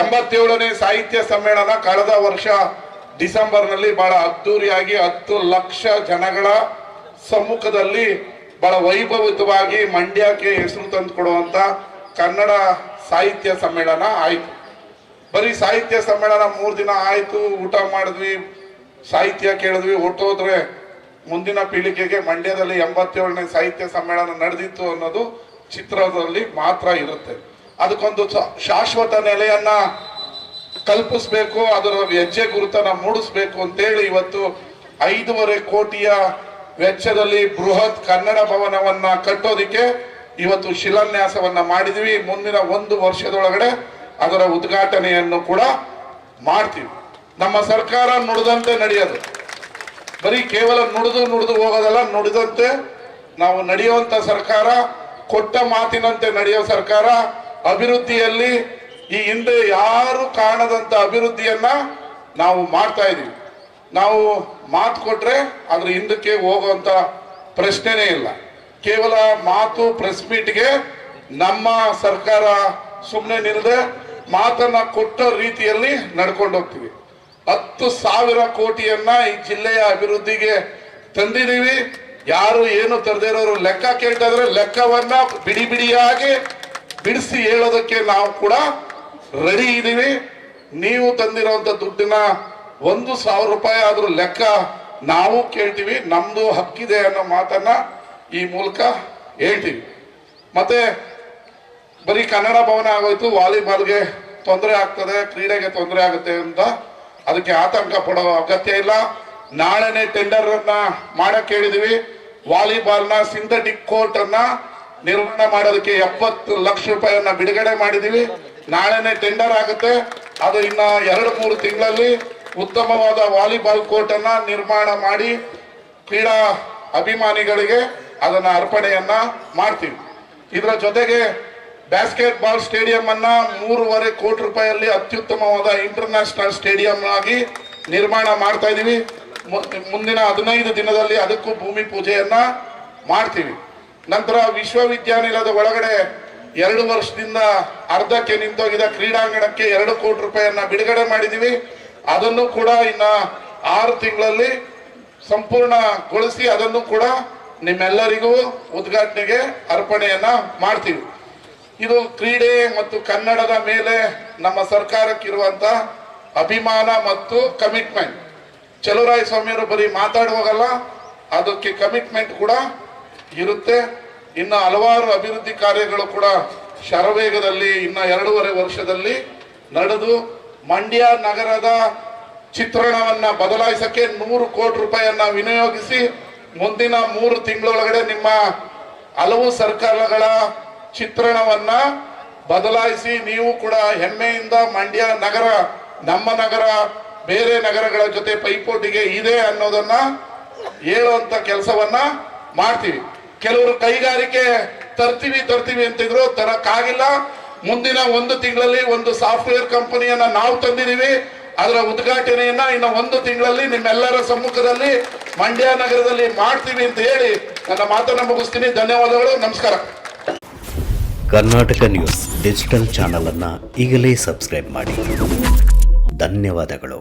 ಎಂಬತ್ತೇಳನೇ ಸಾಹಿತ್ಯ ಸಮ್ಮೇಳನ ಕಳೆದ ವರ್ಷ ಡಿಸೆಂಬರ್ನಲ್ಲಿ ಬಹಳ ಅದ್ದೂರಿಯಾಗಿ ಹತ್ತು ಲಕ್ಷ ಜನಗಳ ಸಮ್ಮುಖದಲ್ಲಿ ಬಹಳ ವೈಭವಿತವಾಗಿ ಮಂಡ್ಯಕ್ಕೆ ಹೆಸರು ತಂದುಕೊಡುವಂತ ಕನ್ನಡ ಸಾಹಿತ್ಯ ಸಮ್ಮೇಳನ ಆಯಿತು. ಬರೀ ಸಾಹಿತ್ಯ ಸಮ್ಮೇಳನ ಮೂರು ದಿನ ಆಯಿತು, ಊಟ ಮಾಡಿದ್ವಿ, ಸಾಹಿತ್ಯ ಕೇಳಿದ್ವಿ ಹೊಟ್ಟೋದ್ರೆ ಮುಂದಿನ ಪೀಳಿಗೆಗೆ ಮಂಡ್ಯದಲ್ಲಿ ಎಂಬತ್ತೇಳನೇ ಸಾಹಿತ್ಯ ಸಮ್ಮೇಳನ ನಡೆದಿತ್ತು ಅನ್ನೋದು ಚಿತ್ರದಲ್ಲಿ ಮಾತ್ರ ಇರುತ್ತೆ. ಅದಕ್ಕೊಂದು ಶಾಶ್ವತ ನೆಲೆಯನ್ನ ಕಲ್ಪಿಸ್ಬೇಕು, ಅದರ ಹೆಜ್ಜೆ ಗುರುತನ್ನ ಮೂಡಿಸ್ಬೇಕು ಅಂತೇಳಿ ಇವತ್ತು ಐದೂವರೆ ಕೋಟಿಯ ವೆಚ್ಚದಲ್ಲಿ ಬೃಹತ್ ಕನ್ನಡ ಭವನವನ್ನ ಕಟ್ಟೋದಿಕ್ಕೆ ಇವತ್ತು ಶಿಲಾನ್ಯಾಸವನ್ನ ಮಾಡಿದ್ವಿ. ಮುಂದಿನ ಒಂದು ವರ್ಷದೊಳಗಡೆ ಅದರ ಉದ್ಘಾಟನೆಯನ್ನು ಕೂಡ ಮಾಡ್ತೀವಿ. ನಮ್ಮ ಸರ್ಕಾರ ನುಡಿದಂತೆ ನಡೆಯೋದು. ಬರೀ ಕೇವಲ ನುಡಿದು ನುಡಿದು ಹೋಗೋದಲ್ಲ, ನುಡಿದಂತೆ ನಾವು ನಡೆಯುವಂತ ಸರ್ಕಾರ, ಕೊಟ್ಟ ಮಾತಿನಂತೆ ನಡೆಯೋ ಸರ್ಕಾರ ಅಭಿವೃದ್ಧಿಯಲ್ಲಿ ಈ ಹಿಂದೆ ಯಾರು ಕಾಣದಂತ ಅಭಿವೃದ್ಧಿಯನ್ನ ನಾವು ಮಾಡ್ತಾ ಇದೀವಿ ನಾವು ಮಾತು ಕೊಟ್ರೆ ಅದ್ರ ಹಿಂದಕ್ಕೆ ಹೋಗುವಂತ ಪ್ರಶ್ನೆನೇ ಇಲ್ಲ. ಕೇವಲ ಮಾತು ಪ್ರೆಸ್ ಮೀಟ್ಗೆ ನಮ್ಮ ಸರ್ಕಾರ ಸುಮ್ಮನೆ ನಿಲ್ಲದೆ ಮಾತನ್ನ ಕೊಟ್ಟ ರೀತಿಯಲ್ಲಿ ನಡ್ಕೊಂಡು ಹೋಗ್ತೀವಿ. ಹತ್ತು ಸಾವಿರ ಕೋಟಿಯನ್ನ ಈ ಜಿಲ್ಲೆಯ ಅಭಿವೃದ್ಧಿಗೆ ತಂದಿದ್ದೀವಿ. ಯಾರು ಏನು ತರದೇ ಇರೋರು ಲೆಕ್ಕ ಕೇಳ್ತಾ ಇದ್ರೆ ಲೆಕ್ಕವನ್ನ ಬಿಡಿ ಬಿಡಿಯಾಗಿ ಬಿಡಿಸಿ ಹೇಳೋದಕ್ಕೆ ನಾವು ಕೂಡ ರೆಡಿ ಇದ್ದೀವಿ. ನೀವು ತಂದಿರುವಂತ ದುಡ್ಡಿನ ಒಂದು ಸಾವಿರ ರೂಪಾಯಿ ಆದ್ರೂ ಲೆಕ್ಕ ನಾವು ಕೇಳ್ತೀವಿ. ನಮ್ದು ಹಕ್ಕಿದೆ ಅನ್ನೋ ಮಾತನ್ನ ಈ ಮೂಲಕ ಹೇಳ್ತೀವಿ. ಮತ್ತೆ ಬರೀ ಕನ್ನಡ ಭವನ ಆಗೋಯ್ತು. ವಾಲಿಬಾಲ್ಗೆ ತೊಂದರೆ ಆಗ್ತದೆ, ಕ್ರೀಡೆಗೆ ತೊಂದರೆ ಆಗುತ್ತೆ ಅಂತ ಅದಕ್ಕೆ ಆತಂಕ ಪಡೋ ಅಗತ್ಯ ಇಲ್ಲ. ನಾಳೆನೆ ಟೆಂಡರ್ ಅನ್ನ ಮಾಡಕ್ ಹೇಳಿದೀವಿ. ವಾಲಿಬಾಲ್ನ ಸಿಂಥೆಟಿಕ್ ಕೋರ್ಟ್ ಅನ್ನ ನಿರ್ಮಾಣ ಮಾಡೋದಕ್ಕೆ ಎಪ್ಪತ್ತು ಲಕ್ಷ ರೂಪಾಯಿಯನ್ನ ಬಿಡುಗಡೆ ಮಾಡಿದೀವಿ ನಾಳೆನೆ ಟೆಂಡರ್ ಆಗುತ್ತೆ. ಅದು ಇನ್ನ ಎರಡು, ಮೂರು ತಿಂಗಳಲ್ಲಿ ಉತ್ತಮವಾದ ವಾಲಿಬಾಲ್ ಕೋರ್ಟ್ ಅನ್ನ ನಿರ್ಮಾಣ ಮಾಡಿ ಕ್ರೀಡಾ ಅಭಿಮಾನಿಗಳಿಗೆ ಅದನ್ನ ಅರ್ಪಣೆಯನ್ನ ಮಾಡ್ತೀವಿ. ಇದರ ಜೊತೆಗೆ ಬ್ಯಾಸ್ಕೆಟ್ ಬಾಲ್ ಸ್ಟೇಡಿಯಂ ಅನ್ನ ಮೂರುವರೆ ಕೋಟಿ ರೂಪಾಯಿಯಲ್ಲಿ ಅತ್ಯುತ್ತಮವಾದ ಇಂಟರ್ನ್ಯಾಷನಲ್ ಸ್ಟೇಡಿಯಂ ಆಗಿ ನಿರ್ಮಾಣ ಮಾಡ್ತಾ ಇದೀವಿ. ಮುಂದಿನ ಹದಿನೈದು ದಿನದಲ್ಲಿ ಅದಕ್ಕೂ ಭೂಮಿ ಪೂಜೆಯನ್ನ ಮಾಡ್ತೀವಿ. ನಂತರ ವಿಶ್ವವಿದ್ಯಾನಿಲಯದ ಒಳಗಡೆ ಎರಡು ವರ್ಷದಿಂದ ಅರ್ಧಕ್ಕೆ ನಿಂತೋಗಿದ ಕ್ರೀಡಾಂಗಣಕ್ಕೆ ಎರಡು ಕೋಟಿ ರೂಪಾಯಿಯನ್ನ ಬಿಡುಗಡೆ ಮಾಡಿದೀವಿ. ಅದನ್ನು ಕೂಡ ಇನ್ನ ಆರು ತಿಂಗಳಲ್ಲಿ ಸಂಪೂರ್ಣಗೊಳಿಸಿ ಅದನ್ನು ಕೂಡ ನಿಮ್ಮೆಲ್ಲರಿಗೂ ಉದ್ಘಾಟನೆಗೆ ಅರ್ಪಣೆಯನ್ನ ಮಾಡ್ತೀವಿ. ಇದು ಕ್ರೀಡೆ ಮತ್ತು ಕನ್ನಡದ ಮೇಲೆ ನಮ್ಮ ಸರ್ಕಾರಕ್ಕಿರುವಂತ ಅಭಿಮಾನ ಮತ್ತು ಕಮಿಟ್ಮೆಂಟ್. ಚಲುವರಾಯ ಸ್ವಾಮಿಯವರು ಬರೀ ಮಾತಾಡುವಾಗಲ್ಲ, ಅದಕ್ಕೆ ಕಮಿಟ್ಮೆಂಟ್ ಕೂಡ ಇರುತ್ತೆ. ಇನ್ನು ಹಲವಾರು ಅಭಿವೃದ್ಧಿ ಕಾರ್ಯಗಳು ಕೂಡ ಶರವೇಗದಲ್ಲಿ ಇನ್ನ ಎರಡೂವರೆ ವರ್ಷದಲ್ಲಿ ನಡೆದು ಮಂಡ್ಯ ನಗರದ ಚಿತ್ರಣವನ್ನ ಬದಲಾಯಿಸಕ್ಕೆ ನೂರು ಕೋಟಿ ರೂಪಾಯಿಯನ್ನ ವಿನಿಯೋಗಿಸಿ ಮುಂದಿನ ಮೂರು ತಿಂಗಳೊಳಗಡೆ ನಿಮ್ಮ ಹಲವು ಸರ್ಕಾರಗಳ ಚಿತ್ರಣವನ್ನ ಬದಲಾಯಿಸಿ ನೀವು ಕೂಡ ಹೆಮ್ಮೆಯಿಂದ ಮಂಡ್ಯ ನಗರ, ನಮ್ಮ ನಗರ, ಬೇರೆ ನಗರಗಳ ಜೊತೆ ಪೈಪೋಟಿಗೆ ಇದೆ ಅನ್ನೋದನ್ನ ಹೇಳುವಂತ ಕೆಲಸವನ್ನ ಮಾಡ್ತೀವಿ. ಕೆಲವರು ಕೈಗಾರಿಕೆ ತರ್ತೀವಿ ತರ್ತೀವಿ ಅಂತಿದ್ರು ತರಕ್ಕಾಗಿಲ್ಲ ಮುಂದಿನ ಒಂದು ತಿಂಗಳಲ್ಲಿ ಒಂದು ಸಾಫ್ಟ್ವೇರ್ ಕಂಪನಿಯನ್ನ ನಾವು ತಂದಿದೀವಿ ಅದರ ಉದ್ಘಾಟನೆಯನ್ನ ಇನ್ನು ಒಂದು ತಿಂಗಳಲ್ಲಿ ನಿಮ್ಮೆಲ್ಲರ ಸಮ್ಮುಖದಲ್ಲಿ ಮಂಡ್ಯ ನಗರದಲ್ಲಿ ಮಾಡ್ತೀವಿ ಅಂತ ಹೇಳಿ ನನ್ನ ಮಾತನ್ನ ಮುಗಿಸ್ತೀನಿ. ಧನ್ಯವಾದಗಳು. ನಮಸ್ಕಾರ. ಕರ್ನಾಟಕ ನ್ಯೂಸ್ ಡಿಜಿಟಲ್ ಚಾನಲನ್ನು ಈಗಲೇ ಸಬ್ಸ್ಕ್ರೈಬ್ ಮಾಡಿ. ಧನ್ಯವಾದಗಳು.